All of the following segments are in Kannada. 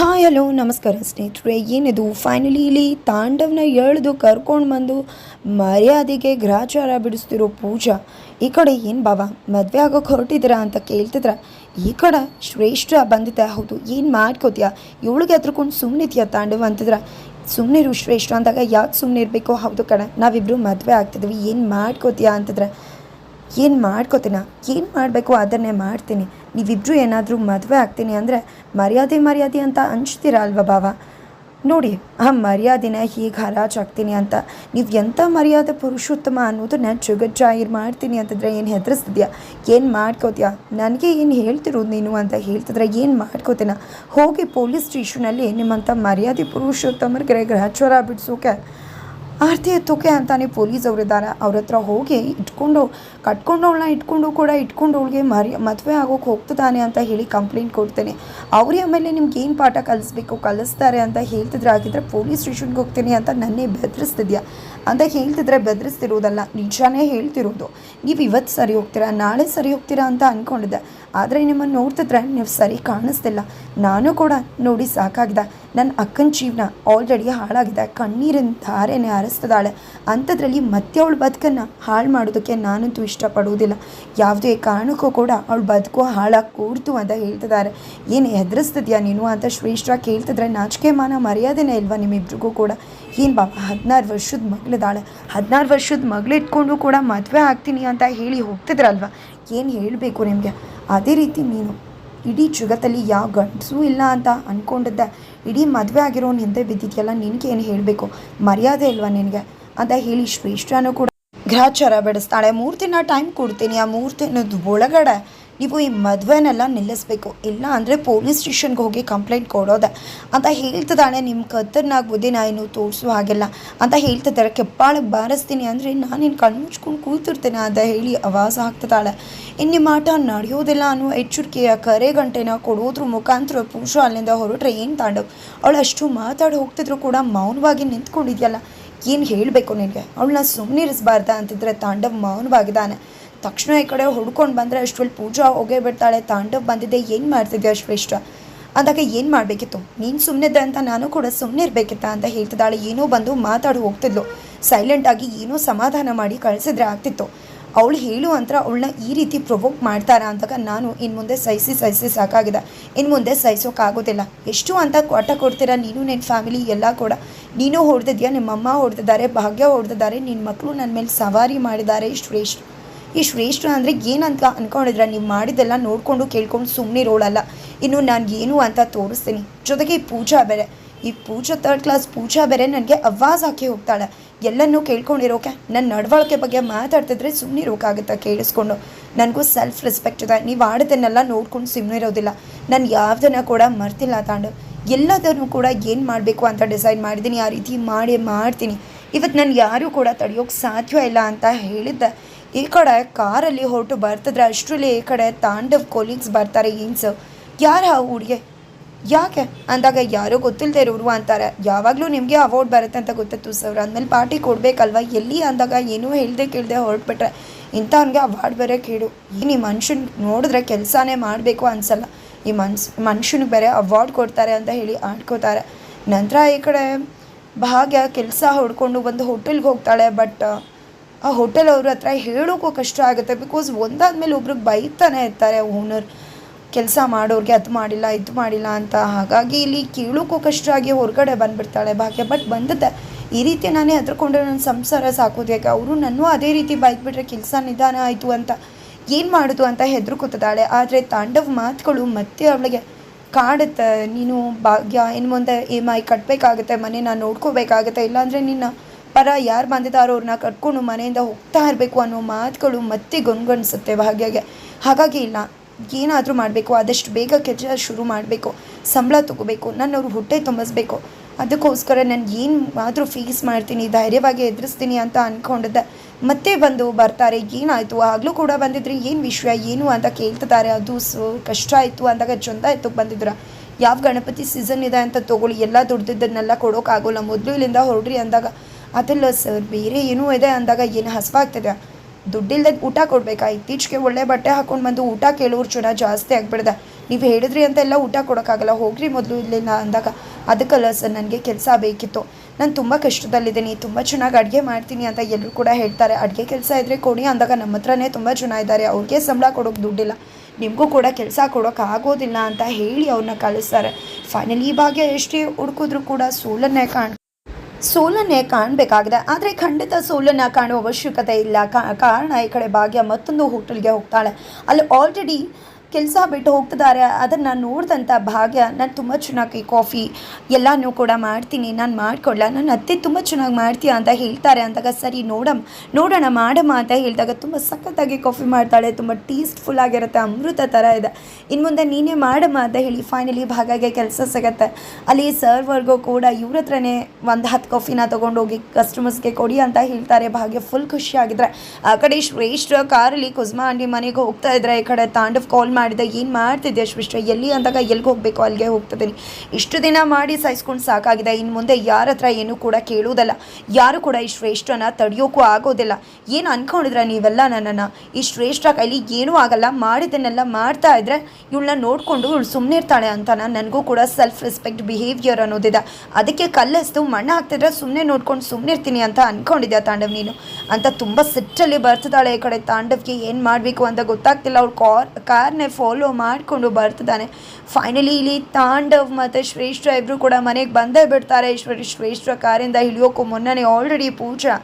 ಹಾಯ್ ಹಲೋ ನಮಸ್ಕಾರ ಸ್ನೇಹಿತರೆ. ಏನಿದು? ಫೈನಲಿ ಇಲ್ಲಿ ತಾಂಡವನ ಎಳೆದು ಕರ್ಕೊಂಡು ಬಂದು ಮರ್ಯಾದೆಗೆ ಗ್ರಾಚಾರ ಬಿಡಿಸ್ತಿರೋ ಪೂಜಾ. ಈ ಕಡೆ ಏನು ಬಾಬಾ ಮದುವೆ ಆಗೋಕೆ ಹೊರಟಿದ್ದೀರಾ ಅಂತ ಕೇಳ್ತಿದ್ರ? ಈ ಕಡೆ ಶ್ರೇಷ್ಠ ಬಂದಿದ್ದೆ. ಹೌದು, ಏನು ಮಾಡ್ಕೋತೀಯಾ? ಇವಳಿಗೆ ಹತ್ರಕೊಂಡು ಸುಮ್ಮನಿದ್ಯಾ ತಾಂಡವ ಅಂತಿದ್ರ? ಸುಮ್ಮನಿರು ಶ್ರೇಷ್ಠ ಅಂದಾಗ ಯಾಕೆ ಸುಮ್ಮನೆ ಇರಬೇಕು? ಹೌದು ಕಣ ನಾವಿಬ್ಬರು ಮದುವೆ ಆಗ್ತಿದ್ವಿ. ಏನು ಮಾಡ್ಕೋತೀಯಾ ಅಂತಿದ್ರೆ? ಏನು ಮಾಡ್ಕೋತೀನ? ಏನು ಮಾಡಬೇಕು? ಅದನ್ನೇ ಮಾಡ್ತೀನಿ. ನೀವಿಬ್ಬರು ಏನಾದರೂ ಮದುವೆ ಆಗ್ತೀನಿ ಅಂದರೆ ಮರ್ಯಾದೆ ಮರ್ಯಾದೆ ಅಂತ ಹಂಚ್ತೀರ ಅಲ್ವಾ ಭಾವ? ನೋಡಿ, ಆ ಮರ್ಯಾದೆನ ಹೀಗೆ ಹರಾಜಾಗ್ತೀನಿ ಅಂತ, ನೀವು ಎಂಥ ಮರ್ಯಾದೆ ಪುರುಷೋತ್ತಮ ಅನ್ನೋದನ್ನ ಜಗಜ್ಜಾಹಿರ್ ಮಾಡ್ತೀನಿ ಅಂತಂದರೆ ಏನು ಹೆದರಿಸ್ತಿದ್ಯಾ? ಏನು ಮಾಡ್ಕೋತೀಯಾ? ನನಗೆ ಏನು ಹೇಳ್ತಿರೋದು ನೀನು ಅಂತ ಹೇಳ್ತಿದ್ರೆ ಏನು ಮಾಡ್ಕೋತೀನ? ಹೋಗಿ ಪೊಲೀಸ್ ಸ್ಟೇಷನಲ್ಲಿ ನಿಮ್ಮಂಥ ಮರ್ಯಾದೆ ಪುರುಷೋತ್ತಮರಿಗೆ ಗ್ರಹಚಾರ ಬಿಡಿಸೋಕೆ ಆರತಿ ಎತ್ತೋಕೆ ಅಂತಾನೆ ಪೊಲೀಸ್ ಅವರಿದ್ದಾರೆ ಅವ್ರ ಹತ್ರ ಹೋಗಿ ಇಟ್ಕೊಂಡು ಕಟ್ಕೊಂಡು ಅವಳನ್ನ ಇಟ್ಕೊಂಡು ಕೂಡ ಇಟ್ಕೊಂಡು ಅವಳಿಗೆ ಮರಿ, ಮದುವೆ ಆಗೋಕೆ ಹೋಗ್ತದಾನೆ ಅಂತ ಹೇಳಿ ಕಂಪ್ಲೇಂಟ್ ಕೊಡ್ತೇನೆ. ಅವರೇ ಆಮೇಲೆ ನಿಮ್ಗೆ ಏನು ಪಾಠ ಕಲಿಸ್ಬೇಕು, ಕಲಿಸ್ತಾರೆ ಅಂತ ಹೇಳ್ತಿದ್ರೆ ಆಗಿದ್ರೆ ಪೊಲೀಸ್ ಸ್ಟೇಷನ್ಗೆ ಹೋಗ್ತೀನಿ ಅಂತ ನನ್ನೇ ಬೆದರಿಸ್ತಿದ್ಯಾ? ಅಂತ ಹೇಳ್ತಿದ್ರೆ ಬೆದರಿಸ್ತಿರೋದಲ್ಲ, ನಿಜಾನೇ ಹೇಳ್ತಿರೋದು. ನೀವು ಇವತ್ತು ಸರಿ ಹೋಗ್ತೀರಾ, ನಾಳೆ ಸರಿ ಹೋಗ್ತೀರಾ ಅಂತ ಅಂದ್ಕೊಂಡಿದ್ದೆ ಆದರೆ ನಿಮ್ಮನ್ನು ನೋಡ್ತಿದ್ರೆ ನೀವು ಸರಿ ಕಾಣಿಸ್ತಿಲ್ಲ. ನಾನು ಕೂಡ ನೋಡಿ ಸಾಕಾಗಿದೆ. ನನ್ನ ಅಕ್ಕನ ಜೀವನ ಆಲ್ರೆಡಿ ಹಾಳಾಗಿದೆ. ಕಣ್ಣೀರಿನ ಧಾರೆನೆ ಹರಿಸ್ತದಾಳೆ ಅಂಥದ್ರಲ್ಲಿ ಮತ್ತೆ ಅವಳ ಬದುಕನ್ನು ಹಾಳು ಮಾಡೋದಕ್ಕೆ ನಾನಂತೂ ಇಷ್ಟಪಡುವುದಿಲ್ಲ. ಯಾವುದೇ ಕಾರಣಕ್ಕೂ ಕೂಡ ಅವಳು ಬದುಕು ಹಾಳಾಗಿ ಕೂಡ್ತು ಅಂತ ಹೇಳ್ತಿದ್ದಾರೆ. ಏನು ಹೆದರಿಸ್ತಿದ್ಯಾ ನೀನು ಅಂತ ಶ್ರೇಷ್ಠ ಕೇಳ್ತಿದ್ರೆ ನಾಚಿಕೆ ಮಾನ ಮರ್ಯಾದೆನೇ ಇಲ್ವಾ ನಿಮ್ಮಿಬ್ರಿಗೂ ಕೂಡ? ಏನು ಬಾಬಾ ಹದಿನಾರು ವರ್ಷದ ಮಗಳಿದ್ದಾಳೆ. ಹದಿನಾರು ವರ್ಷದ ಮಗಳು ಇಟ್ಕೊಂಡು ಕೂಡ ಮದುವೆ ಆಗ್ತೀನಿ ಅಂತ ಹೇಳಿ ಹೋಗ್ತಿದ್ರಲ್ವ? ಏನು ಹೇಳಬೇಕು ನಿಮಗೆ? ಅದೇ ರೀತಿ ನೀನು. ಇಡೀ ಜಗತ್ತಲ್ಲಿ ಯಾವ ಗಂಡಸೂ ಇಲ್ಲ ಅಂತ ಅಂದ್ಕೊಂಡಿದ್ದೆ ಇಡೀ ಮದುವೆ ಆಗಿರೋ ಹಿಂದೆ ನಿನಗೆ ಏನು ಹೇಳಬೇಕು? ಮರ್ಯಾದೆ ಇಲ್ವಾ ನಿನಗೆ? ಅಂತ ಹೇಳಿ ಶ್ರೇಷ್ಠನೂ ಕೂಡ ಗ್ರಹಚಾರ ಬೆಳೆಸ್ತಾಳೆ. ಮೂರು ದಿನ ಟೈಮ್ ಕೊಡ್ತೀನಿ ಆ ಮೂರು ಒಳಗಡೆ. ನೀವು ಈ ಮದುವೆನೆಲ್ಲ ನಿಲ್ಲಿಸ್ಬೇಕು. ಇಲ್ಲ ಅಂದರೆ ಪೊಲೀಸ್ ಸ್ಟೇಷನ್ಗೆ ಹೋಗಿ ಕಂಪ್ಲೇಂಟ್ ಕೊಡೋದೆ. ಅಂತ ಹೇಳ್ತಿದ್ದಾಳೆ ನಿಮ್ಮ ಕತ್ತರ್ನಾಗ ಬುದ್ಧಿ ನಾ ಇನ್ನು ತೋರಿಸೋ ಹಾಗೆಲ್ಲ. ಅಂತ ಹೇಳ್ತಿದ್ದಾರೆ. ಕೆಪ್ಪಾಳಕ್ಕೆ ಬಾರಿಸ್ತೀನಿ ಅಂದರೆ ನಾನು ನಿನ್ನ ಕಣ್ಣು ಮುಚ್ಕೊಂಡು ಕೂತಿರ್ತೇನೆ ಅಂತ ಹೇಳಿ ಆವಾಸ ಹಾಕ್ತಿದ್ದಾಳೆ ಇನ್ನು ನಿಮ್ಮ ಆಟ ನಡೆಯೋದಿಲ್ಲ ಅನ್ನೋ ಎಚ್ಚರಿಕೆಯ ಕರೆ ಗಂಟೆನ ಕೊಡೋದ್ರ ಮುಖಾಂತರ ಪುರುಷ ಅಲ್ಲಿಂದ ಹೊರಟ್ರೆ ಏನು ತಾಂಡವ್ ಅವಳು ಅಷ್ಟು ಮಾತಾಡಿ ಹೋಗ್ತಿದ್ರು ಕೂಡ ಮೌನವಾಗಿ ನಿಂತ್ಕೊಂಡಿದ್ಯಲ್ಲ. ಏನು ಹೇಳಬೇಕು ನಿನಗೆ? ಅವಳನ್ನ ಸುಮ್ಮನಿರಿಸಬಾರ್ದ ಅಂತಿದ್ರೆ ತಾಂಡವ್ ಮೌನವಾಗಿದ್ದಾನೆ. ತಕ್ಷಣ ಈ ಕಡೆ ಹುಡ್ಕೊಂಡು ಬಂದರೆ ಅಷ್ಟರಲ್ಲಿ ಪೂಜಾ ಹೋಗೇ ಬಿಡ್ತಾಳೆ, ತಾಂಡವ್ ಬಂದಿದ್ದೆ ಏನು ಮಾಡ್ತಿದ್ದೆ ಶ್ರೇಷ್ಠ? ಅಂದಾಗ ಏನು ಮಾಡಬೇಕಿತ್ತು? ನೀನು ಸುಮ್ಮನಿದ್ದೆ ಅಂತ ನಾನು ಕೂಡ ಸುಮ್ಮನೆ ಇರಬೇಕಿತ್ತ ಅಂತ ಹೇಳ್ತಿದ್ದಾಳೆ. ಏನೋ ಬಂದು ಮಾತಾಡಿ ಹೋಗ್ತಿದ್ಲು. ಸೈಲೆಂಟಾಗಿ ಏನೋ ಸಮಾಧಾನ ಮಾಡಿ ಕಳಿಸಿದ್ರೆ ಆಗ್ತಿತ್ತು. ಅವಳು ಹೇಳು ಅಂತ ಅವಳನ್ನ ಈ ರೀತಿ ಪ್ರೊವೋಕ್ ಮಾಡ್ತಾರ ಅಂದಾಗ ನಾನು ಇನ್ನು ಮುಂದೆ ಸಹಿಸಿ ಸಹಿಸಿ ಸಾಕಾಗಿದೆ. ಇನ್ನು ಮುಂದೆ ಸಹಿಸೋಕ್ಕಾಗೋದಿಲ್ಲ ಎಷ್ಟು ಅಂತ ಕೊಟ್ಟ ಕೊಡ್ತೀರಾ ನೀನು ನಿನ್ನ ಫ್ಯಾಮಿಲಿ ಎಲ್ಲ ಕೂಡ? ನೀನು ಹೊಡೆದಿದ್ಯಾ? ನಿಮ್ಮಮ್ಮ ಹೊಡೆದಿದ್ದಾರೆ, ಭಾಗ್ಯ ಹೊಡೆದಿದ್ದಾರೆ ನಿನ್ನ ಮಕ್ಕಳು ನನ್ನ ಮೇಲೆ ಸವಾರಿ ಮಾಡಿದ್ದಾರೆ ಶ್ರೇಷ್ಠ. ಈ ಶ್ರೇಷ್ಠ ಅಂದರೆ ಏನಂತ ಅಂದ್ಕೊಂಡಿದ್ರೆ ನೀವು ಮಾಡಿದ್ದೆಲ್ಲ ನೋಡಿಕೊಂಡು ಕೇಳ್ಕೊಂಡು ಸುಮ್ಮನೆ ರೋಳಲ್ಲ ಇನ್ನು ನಾನು ಏನು ಅಂತ ತೋರಿಸ್ತೀನಿ. ಜೊತೆಗೆ ಈ ಪೂಜಾ ಬೇರೆ. ಈ ಪೂಜಾ ತರ್ಡ್ ಕ್ಲಾಸ್ ಪೂಜಾ ಬೇರೆ ನನಗೆ ಅವಾಜ್ ಹಾಕಿ ಹೋಗ್ತಾಳೆ. ಎಲ್ಲನೂ ಕೇಳ್ಕೊಂಡಿರೋಕೆ ನನ್ನ ನಡವಳಿಕೆ ಬಗ್ಗೆ ಮಾತಾಡ್ತಿದ್ರೆ ಸುಮ್ಮನೆ ಇರೋಕ್ಕಾಗುತ್ತೆ ಕೇಳಿಸ್ಕೊಂಡು. ನನಗೂ ಸೆಲ್ಫ್ ರೆಸ್ಪೆಕ್ಟ್ ಇದೆ. ನೀವು ಆಡೋದನ್ನೆಲ್ಲ ನೋಡ್ಕೊಂಡು ಸುಮ್ಮನೆ ಇರೋದಿಲ್ಲ. ನಾನು ಯಾವುದನ್ನು ಕೂಡ ಮರ್ತಿಲ್ಲ ತಾಂಡು. ಎಲ್ಲದನ್ನು ಕೂಡ ಏನು ಮಾಡಬೇಕು ಅಂತ ಡಿಸೈಡ್ ಮಾಡಿದ್ದೀನಿ. ಆ ರೀತಿ ಮಾಡಿ ಮಾಡ್ತೀನಿ. ಇವತ್ತು ನಾನು ಯಾರೂ ಕೂಡ ತಡೆಯೋಕ್ಕೆ ಸಾಧ್ಯ ಇಲ್ಲ ಅಂತ ಹೇಳಿದ್ದೆ. ಈ ಕಡೆ ಕಾರಲ್ಲಿ ಹೊರಟು ಬರ್ತಿದ್ರೆ ಅಷ್ಟರಲ್ಲಿ ಈ ಕಡೆ ತಾಂಡವ್ ಕೊಲೀಗ್ಸ್ ಬರ್ತಾರೆ ಏನ್ಸು? ಯಾರ ಆ ಹುಡುಗಿ? ಯಾಕೆ? ಅಂದಾಗ ಯಾರೋ ಗೊತ್ತಿಲ್ಲದೆ ಇರೋರು ಅಂತಾರೆ. ಯಾವಾಗಲೂ ನಿಮಗೆ ಅವಾರ್ಡ್ ಬರುತ್ತೆ ಅಂತ ಗೊತ್ತಿತ್ತು ಸರ್ ಅಂದಮೇಲೆ ಪಾರ್ಟಿ ಕೊಡಬೇಕಲ್ವ? ಎಲ್ಲಿ ಅಂದಾಗ ಏನೂ ಹೇಳ್ದೆ ಕೇಳದೆ ಹೊರಟ್ಬಿಟ್ರೆ. ಇಂಥವ್ನಿಗೆ ಅವಾರ್ಡ್ ಬೇರೆ ಕೇಳು. ಈ ಮನುಷ್ಯನ ನೋಡಿದ್ರೆ ಕೆಲಸನೇ ಮಾಡಬೇಕು ಅನ್ಸಲ್ಲ. ಈ ಮನ್ಸ್, ಮನುಷ್ಯನಿಗೆ ಬೇರೆ ಅವಾರ್ಡ್ ಕೊಡ್ತಾರೆ ಅಂತ ಹೇಳಿ ಆಡ್ಕೋತಾರೆ. ನಂತರ ಈ ಕಡೆ ಭಾಗ್ಯ ಕೆಲಸ ಹೊಡ್ಕೊಂಡು ಒಂದು ಹೋಟೆಲ್ಗೆ ಹೋಗ್ತಾಳೆ ಬಟ್ ಆ ಹೋಟೆಲ್ ಅವ್ರ ಹತ್ರ ಹೇಳೋಕ್ಕೂ ಕಷ್ಟ ಆಗುತ್ತೆ. ಬಿಕಾಸ್ ಒಂದಾದ್ಮೇಲೆ ಒಬ್ರಿಗೆ ಬೈತಾನೆ ಇರ್ತಾರೆ ಓನರ್ ಕೆಲಸ ಮಾಡೋರಿಗೆ ಅದು ಮಾಡಿಲ್ಲ, ಇದು ಮಾಡಿಲ್ಲ ಅಂತ. ಹಾಗಾಗಿ ಇಲ್ಲಿ ಕೇಳೋಕ್ಕೂ ಕಷ್ಟ ಆಗಿ ಹೊರಗಡೆ ಬಂದುಬಿಡ್ತಾಳೆ ಭಾಗ್ಯ. ಬಟ್ ಬಂದದ್ದೆ ಈ ರೀತಿ ನಾನೇ ಹೆದರ್ಕೊಂಡ್ರೆ ನನ್ನ ಸಂಸಾರ ಸಾಕೋದು ಯಾಕೆ ಅವರು ನನ್ನೂ ಅದೇ ರೀತಿ ಬೈದ್ಬಿಟ್ರೆ ಕೆಲಸ ನಿಧಾನ ಆಯಿತು ಅಂತ ಏನು ಮಾಡೋದು ಅಂತ ಹೆದರ್ಕೊತಿದ್ದಾಳೆ. ಆದರೆ ತಾಂಡವ್ ಮಾತುಗಳು ಮತ್ತೆ ಅವಳಿಗೆ ಕಾಡುತ್ತೆ, ನೀನು ಭಾಗ್ಯ ಇನ್ನು ಮುಂದೆ ಇ ಎಂ ಐ ಕಟ್ಟಬೇಕಾಗುತ್ತೆ ಮನೆ ನಾನು ನೋಡ್ಕೋಬೇಕಾಗುತ್ತೆ, ಇಲ್ಲಾಂದರೆ ನಿನ್ನ ಪರ ಯಾರು ಬಂದಿದ್ದಾರೋ ಅವ್ರನ್ನ ಕಟ್ಕೊಂಡು ಮನೆಯಿಂದ ಹೋಗ್ತಾ ಇರಬೇಕು ಅನ್ನೋ ಮಾತುಗಳು ಮತ್ತೆ ಗೊನ್ಗೊಣಿಸುತ್ತೆ ಭಾಗ್ಯಗೆ ಹಾಗಾಗಿ ಇಲ್ಲ, ಏನಾದರೂ ಮಾಡಬೇಕು, ಆದಷ್ಟು ಬೇಗ ಕೆಲಸ ಶುರು ಮಾಡಬೇಕು, ಸಂಬಳ ತೊಗೋಬೇಕು, ನನ್ನವ್ರು ಹೊಟ್ಟೆ ತುಂಬಿಸ್ಬೇಕು. ಅದಕ್ಕೋಸ್ಕರ ನಾನು ಏನು ಆದರೂ ಫೀಸ್ ಮಾಡ್ತೀನಿ, ಧೈರ್ಯವಾಗಿ ಎದುರಿಸ್ತೀನಿ ಅಂತ ಅಂದ್ಕೊಂಡಿದ್ದೆ ಮತ್ತೆ ಬಂದು ಬರ್ತಾರೆ, ಏನಾಯಿತು? ಆಗಲೂ ಕೂಡ ಬಂದಿದ್ರಿ, ಏನು ವಿಷಯ, ಏನು ಅಂತ ಕೇಳ್ತಿದ್ದಾರೆ. ಅದು ಕಷ್ಟ ಆಯಿತು ಅಂದಾಗ ಚಂದ ಆಯಿತು ಬಂದಿದ್ರ. ಯಾವ ಗಣಪತಿ ಸೀಸನ್ ಇದೆ ಅಂತ ತೊಗೊಳ್ಳಿ, ಎಲ್ಲ ದುಡ್ದಿದ್ದನ್ನೆಲ್ಲ ಕೊಡೋಕ್ಕಾಗೋಲ್ಲ ಮೊದಲು ಇಲ್ಲಿಂದ ಹೊರಡ್ರಿ ಅಂದಾಗ. ಅದಲ್ಲ ಸರ್, ಬೇರೆ ಏನೂ ಇದೆ ಅಂದಾಗ ಏನು ಹಸುವಾಗ್ತದೆ? ದುಡ್ಡಿಲ್ದಾಗ ಊಟ ಕೊಡಬೇಕಾ? ಇತ್ತೀಚೆಗೆ ಒಳ್ಳೆ ಬಟ್ಟೆ ಹಾಕೊಂಡು ಬಂದು ಊಟ ಕೇಳೋರು ಜನ ಜಾಸ್ತಿ ಆಗಿಬಿಡ್ದೆ. ನೀವು ಹೇಳಿದ್ರಿ ಅಂತ ಎಲ್ಲ ಊಟ ಕೊಡೋಕ್ಕಾಗಲ್ಲ, ಹೋಗ್ರಿ ಮೊದಲು ಇಲ್ಲಿಲ್ಲ ಅಂದಾಗ. ಅದಕ್ಕಲ್ಲ ಸರ್, ನನಗೆ ಕೆಲಸ ಬೇಕಿತ್ತು. ನಾನು ತುಂಬ ಕಷ್ಟದಲ್ಲಿದ್ದೀನಿ, ತುಂಬ ಚೆನ್ನಾಗಿ ಅಡುಗೆ ಮಾಡ್ತೀನಿ ಅಂತ ಎಲ್ಲರೂ ಕೂಡ ಹೇಳ್ತಾರೆ. ಅಡುಗೆ ಕೆಲಸ ಇದ್ದರೆ ಕೊಡಿ ಅಂದಾಗ ನಮ್ಮ ಹತ್ರನೇ ತುಂಬ ಜನ ಇದ್ದಾರೆ. ಅವ್ರಿಗೆ ಸಂಬಳ ಕೊಡೋಕ್ಕೆ ದುಡ್ಡಿಲ್ಲ. ನಿಮಗೂ ಕೂಡ ಕೆಲಸ ಕೊಡೋಕೆ ಆಗೋದಿಲ್ಲ ಅಂತ ಹೇಳಿ ಅವ್ರನ್ನ ಕಳಿಸ್ತಾರೆ. ಫೈನಲಿ ಭಾಗ್ಯ ಎಷ್ಟೇ ಹುಡುಕಿದ್ರು ಕೂಡ ಸೋಲನ್ನೇ ಕಾಣ್ ಸೋಲನ್ನೇ ಕಾಣಬೇಕಾಗಿದೆ. ಆದರೆ ಖಂಡಿತ ಸೋಲನ್ನು ಕಾಣುವ ಅವಶ್ಯಕತೆ ಇಲ್ಲ. ಕಾರಣ ಈ ಕಡೆ ಭಾಗ್ಯ ಮತ್ತೊಂದು ಹೋಟೆಲ್ಗೆ ಹೋಗ್ತಾಳೆ. ಅಲ್ಲಿ ಆಲ್ರೆಡಿ ಕೆಲಸ ಬಿಟ್ಟು ಹೋಗ್ತಿದ್ದಾರೆ. ಅದನ್ನು ನೋಡಿದಂಥ ಭಾಗ್ಯ, ನಾನು ತುಂಬ ಚೆನ್ನಾಗಿ ಕಾಫಿ ಎಲ್ಲನೂ ಕೂಡ ಮಾಡ್ತೀನಿ. ನಾನು ಮಾಡಿಕೊಡ್ಲ? ನನ್ನ ಅತ್ತೆ ತುಂಬ ಚೆನ್ನಾಗಿ ಮಾಡ್ತೀಯ ಅಂತ ಹೇಳ್ತಾರೆ. ಅಂದಾಗ, ಸರಿ, ನೋಡಮ್. ನೋಡೋಣ, ಮಾಡಮ್ಮ ಅಂತ ಹೇಳಿದಾಗ, ತುಂಬ ಸಖತ್ತಾಗಿ ಕಾಫಿ ಮಾಡ್ತಾಳೆ. ತುಂಬ ಟೇಸ್ಟ್ಫುಲ್ ಆಗಿರುತ್ತೆ. ಅಮೃತ ಥರ ಇದೆ. ಇನ್ನು ಮುಂದೆ ನೀನೇ ಮಾಡಮ್ಮ ಅಂತ ಹೇಳಿ ಫೈನಲಿ ಭಾಗ್ಯಗೆ ಕೆಲಸ ಸಿಗತ್ತೆ. ಅಲ್ಲಿ ಸರ್ವರ್ಗೂ ಕೂಡ ಇವ್ರ ಹತ್ರನೇ ಒಂದು ಹತ್ತು ಕಾಫಿನ ತೊಗೊಂಡೋಗಿ ಕಸ್ಟಮರ್ಸ್ಗೆ ಕೊಡಿ ಅಂತ ಹೇಳ್ತಾರೆ. ಭಾಗ್ಯ ಫುಲ್ ಖುಷಿಯಾಗಿದ್ರೆ ಆ ಕಡೆ ಶ್ರೇಷ್ಠ, ಕಾರಲ್ಲಿ ಕುಸ್ಮಾ ಅಂಡಿ ಮನೆಗೆ ಹೋಗ್ತಾ ಇದ್ರೆ ಈ ಕಡೆ ತಾಂಡವ್ ಕಾಲ್ ಮಾಡಿದೆ, ಏನು ಮಾಡ್ತಿದ್ದೆ ಶ್ರೇಷ್ಠ ಎಲ್ಲಿ ಅಂದಾಗ ಎಲ್ಲಿಗೆ ಹೋಗಬೇಕು? ಅಲ್ಲಿಗೆ ಹೋಗ್ತಿದ್ದೀನಿ. ಇಷ್ಟು ದಿನ ಮಾಡಿ ಸಹಿಸ್ಕೊಂಡು ಸಾಕಾಗಿದೆ. ಇನ್ನು ಮುಂದೆ ಯಾರ ಹತ್ರ ಏನೂ ಕೂಡ ಕೇಳುವುದಲ್ಲ. ಯಾರು ಕೂಡ ಈ ಶ್ರೇಷ್ಠನ ತಡೆಯೋಕ್ಕೂ ಆಗೋದಿಲ್ಲ. ಏನು ಅನ್ಕೊಂಡಿದ್ರ ನೀವೆಲ್ಲ ನನ್ನನ್ನು? ಈ ಶ್ರೇಷ್ಠ ಕೈಲಿ ಏನೂ ಆಗಲ್ಲ. ಮಾಡಿದ್ದನ್ನೆಲ್ಲ ಮಾಡ್ತಾ ಇದ್ರೆ ಇವಳನ್ನ ನೋಡಿಕೊಂಡು ಇವಳು ಸುಮ್ಮನೆ ಇರ್ತಾಳೆ ಅಂತ ನನಗೂ ಕೂಡ ಸೆಲ್ಫ್ ರೆಸ್ಪೆಕ್ಟ್ ಬಿಹೇವಿಯರ್ ಅನ್ನೋದಿದೆ. ಅದಕ್ಕೆ ಕಲ್ಲಸ್ತು ಮಣ್ಣು ಹಾಕ್ತಿದ್ರೆ ಸುಮ್ಮನೆ ನೋಡ್ಕೊಂಡು ಸುಮ್ಮನೆ ಇರ್ತೀನಿ ಅಂತ ಅನ್ಕೊಂಡಿದ್ಯಾ ತಾಂಡವ್ ನೀನು? ಅಂತ ತುಂಬ ಸಿಟ್ಟಲ್ಲಿ ಬರ್ತಿದ್ದಾಳೆ ಈ ಕಡೆ ತಾಂಡವ್ಗೆ. ಏನು ಮಾಡಬೇಕು ಅಂತ ಗೊತ್ತಾಗ್ತಿಲ್ಲ. ಅವಳು ಕಾರ್, ಕಾರ್ನೇ ಫಾಲೋ ಮಾಡಿಕೊಂಡು ಬರ್ತಿದ್ದಾನೆ. ಫೈನಲಿ ಇಲ್ಲಿ ತಾಂಡವ್ ಮತ್ತು ಶ್ರೇಷ್ಠ ಇಬ್ಬರು ಕೂಡ ಮನೆಗೆ ಬಂದೇ ಬಿಡ್ತಾರೆ. ಈಶ್ವರಿ ಶ್ರೇಷ್ಠ ಕಾರಿಂದ ಇಳಿಯೋಕ್ಕೂ ಮುನ್ನನೇ ಆಲ್ರೆಡಿ ಪೂಜಾ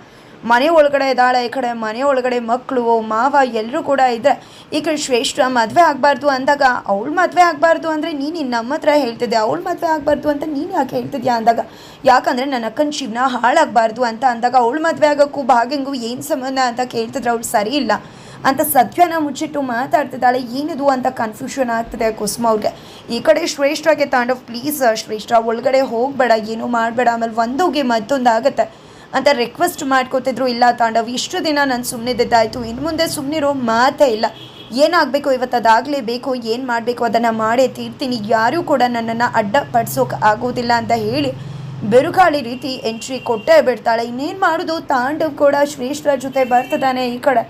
ಮನೆ ಒಳಗಡೆ ಇದ್ದಾಳೆ. ಈ ಕಡೆ ಮನೆ ಒಳಗಡೆ ಮಕ್ಕಳು ಮಾವ ಎಲ್ಲರೂ ಕೂಡ ಇದ್ದರೆ ಈ ಕಡೆ ಶ್ರೇಷ್ಠ ಮದುವೆ ಆಗಬಾರ್ದು ಅಂದಾಗ, ಅವಳು ಮದುವೆ ಆಗಬಾರ್ದು ಅಂದರೆ ನೀನು ನಮ್ಮ ಹತ್ರ ಹೇಳ್ತಿದ್ದೆ ಅವಳು ಮದುವೆ ಆಗಬಾರ್ದು ಅಂತ ನೀನು ಯಾಕೆ ಹೇಳ್ತಿದ್ಯಾ? ಅಂದಾಗ, ಯಾಕಂದರೆ ನನ್ನ ಅಕ್ಕನ ಜೀವನ ಹಾಳಾಗಬಾರ್ದು ಅಂತ ಅಂದಾಗ, ಅವಳು ಮದುವೆ ಆಗೋಕ್ಕೂ ಭಾಗ್ಯಂಗೂ ಏನು ಸಂಬಂಧ ಅಂತ ಕೇಳ್ತಿದ್ರೆ. ಅವಳು ಸರಿ ಇಲ್ಲ. ಅಂತ ಸತ್ಯನ ಮುಚ್ಚಿಟ್ಟು ಮಾತಾಡ್ತಿದ್ದಾಳೆ. ಏನಿದು ಅಂತ ಕನ್ಫ್ಯೂಷನ್ ಆಗ್ತಿದೆ ಕುಸುಮ ಅವ್ರಿಗೆ. ಈ ಕಡೆ ಶ್ರೇಷ್ಠಗೆ ತಾಂಡವ್ ಪ್ಲೀಸ್ ಶ್ರೇಷ್ಠ, ಒಳಗಡೆ ಹೋಗಬೇಡ, ಏನೂ ಮಾಡಬೇಡ, ಆಮೇಲೆ ಒಂದೋಗಿ ಮತ್ತೊಂದು ಆಗುತ್ತೆ ಅಂತ ರಿಕ್ವೆಸ್ಟ್ ಮಾಡ್ಕೋತಿದ್ರು. ಇಲ್ಲ ತಾಂಡವ್, ಇಷ್ಟು ದಿನ ನಾನು ಸುಮ್ಮನಿದ್ದಾಯ್ತು ಇನ್ನು ಮುಂದೆ ಸುಮ್ಮನಿರೋ ಮಾತೇ ಇಲ್ಲ. ಏನಾಗಬೇಕು ಇವತ್ತು ಅದಾಗಲೇಬೇಕು, ಏನು ಮಾಡಬೇಕು ಅದನ್ನು ಮಾಡೇ ತೀರ್ತೀನಿ. ಯಾರೂ ಕೂಡ ನನ್ನನ್ನು ಅಡ್ಡಪಡಿಸೋಕೆ ಆಗೋದಿಲ್ಲ ಅಂತ ಹೇಳಿ ಬೆರುಗಾಳಿ ರೀತಿ ಎಂಟ್ರಿ ಕೊಟ್ಟೇ ಬಿಡ್ತಾಳೆ. ಇನ್ನೇನು ಮಾಡೋದು? ತಾಂಡವ್ ಕೂಡ ಶ್ರೇಷ್ಠರ ಜೊತೆ ಬರ್ತದಾನೆ ಈ ಕಡೆ.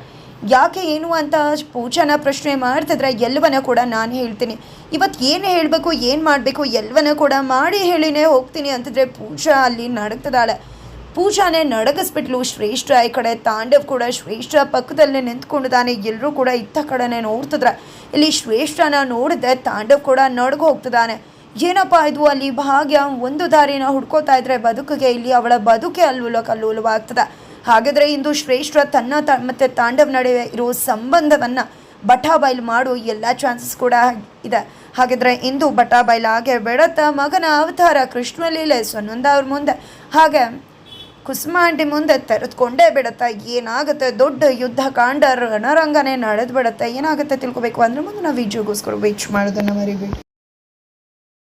ಯಾಕೆ ಏನು ಅಂತ ಪೂಜಾನ ಪ್ರಶ್ನೆ ಮಾಡ್ತಿದ್ರೆ ಎಲ್ಲವನ್ನ ಕೂಡ ನಾನು ಹೇಳ್ತೀನಿ. ಇವತ್ತು ಏನು ಹೇಳಬೇಕು, ಏನು ಮಾಡಬೇಕು ಎಲ್ಲವನ್ನ ಕೂಡ ಮಾಡಿ ಹೇಳಿನೇ ಹೋಗ್ತೀನಿ ಅಂತಿದ್ರೆ ಪೂಜಾ ಅಲ್ಲಿ ನಡಕ್ತದಾಳೆ ಪೂಜಾನೇ ನಡಗಿಸ್ಬಿಟ್ಲು. ಶ್ರೇಷ್ಠ ಈ ಕಡೆ ತಾಂಡವ್ ಕೂಡ ಶ್ರೇಷ್ಠ ಪಕ್ಕದಲ್ಲೇ ನಿಂತ್ಕೊಂಡಿದ್ದಾನೆ. ಎಲ್ಲರೂ ಕೂಡ ಇತ್ತ ಕಡೆನೇ ನೋಡ್ತಿದ್ರೆ. ಇಲ್ಲಿ ಶ್ರೇಷ್ಠನ ನೋಡಿದ್ರೆ ತಾಂಡವ್ ಕೂಡ ನಡ್ಗೆ ಹೋಗ್ತಿದ್ದಾನೆ ಏನಪ್ಪ ಇದು? ಅಲ್ಲಿ ಭಾಗ್ಯ ಒಂದು ದಾರಿನ ಹುಡ್ಕೋತಾ ಇದ್ರೆ ಬದುಕಿಗೆ ಇಲ್ಲಿ ಅವಳ ಬದುಕೆ ಅಲ್ಲೂಲ ಕಲ್ಲುಲವಾಗ್ತದೆ ಹಾಗಾದರೆ ಇಂದು ಶ್ರೇಷ್ಠ ತನ್ನ ತ, ಮತ್ತು ತಾಂಡವ್ ನಡುವೆ ಇರೋ ಸಂಬಂಧವನ್ನು ಬಟಾಬೈಲ್ ಮಾಡು ಎಲ್ಲ ಚಾನ್ಸಸ್ ಕೂಡ ಇದೆ. ಹಾಗಿದ್ರೆ ಇಂದು ಬಟಾಬೈಲ್ ಹಾಗೆ ಬೆಡತ ಮಗನ ಅವತಾರ ಕೃಷ್ಣಲೀಲೆ ಸೊನ್ನೊಂದ ಅವ್ರ ಮುಂದೆ. ಹಾಗೆ ಕುಸುಮ ಆಂಟಿ ಮುಂದೆ ತೆರೆದುಕೊಂಡೇ ಬಿಡುತ್ತೆ. ಏನಾಗುತ್ತೆ? ದೊಡ್ಡ ಯುದ್ಧ ಕಾಂಡ ರಣರಂಗನೇ ನಡೆದು ಬಿಡುತ್ತೆ ಏನಾಗುತ್ತೆ ತಿಳ್ಕೊಬೇಕು? ಅಂದ್ರೆ ಮುಂದೆ ನಾವು ವಿಜಯೋಗೋಸ್ಕರ ವೇಚ್ ಮಾಡೋದನ್ನು ಮರಿಬೇಡಿ.